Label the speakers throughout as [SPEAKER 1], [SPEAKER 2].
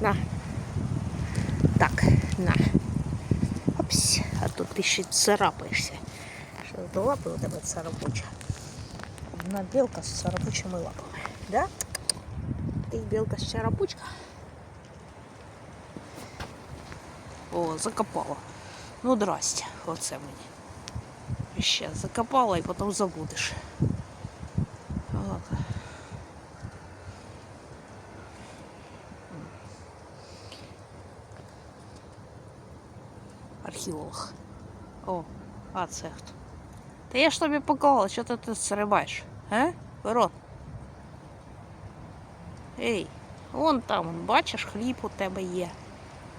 [SPEAKER 1] На. Так, на. Опс, а тут ти ще царапаєшся. Що до лапи у тебе царапуча? Одна білка з царапучими лапами. Да? Ти білка з царапучка? О, закопала. Ну, здрасте, оце мені. І Ще закопала і потім забудеш. От. Археолог. О, а це? Та я ж тобі показала, що ти тут стрибаєш, а? Ворот. Ей, вон там, бачиш, хліб у тебе є.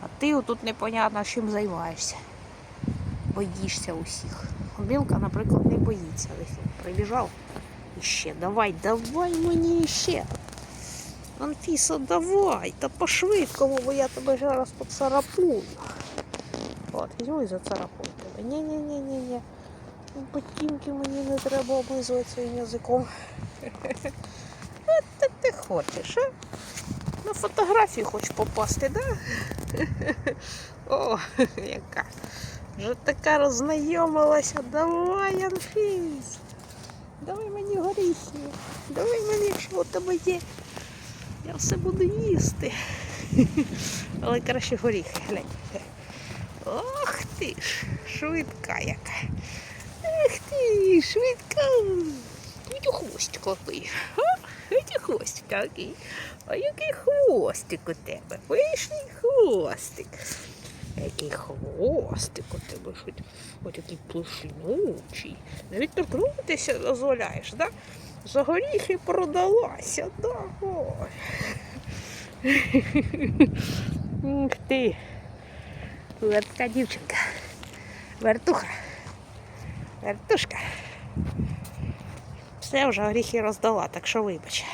[SPEAKER 1] А ти отут непонятно чим займаєшся. Боїшся усіх. Білка, наприклад, не боїться. Прибіжав. І ще, давай, давай мені ще. Анфіса, давай, та по-швидкому, бо я тебе зараз поцарапую. Зацарапую тебе. Ні-ні-ні-ні-ні. Ботинки мені не треба облизувати своїм язиком. От так ти хочеш, а? На фотографію хочеш попасти, да? О, яка. Вже така роззнайомилася. Давай, Анфіс. Давай мені горіхи. Давай мені, що у тебе є. Я все буду їсти. Але краще горіхи, глянь. Ох ти ж, швидка яка. Ах ти, швидка. Ось хвостик який. Ось хвостик який. А який хвостик у тебе? Пишний хвостик. Який хвостик у тебе хоч, хоч який пушнючий. Навіть торкнутися дозволяєш, да? За горіхи продалася, да? Ой. Ти. Вертка дівчинка. Вертуха. Вертушка. Все вже горіхи роздала, так що вибач.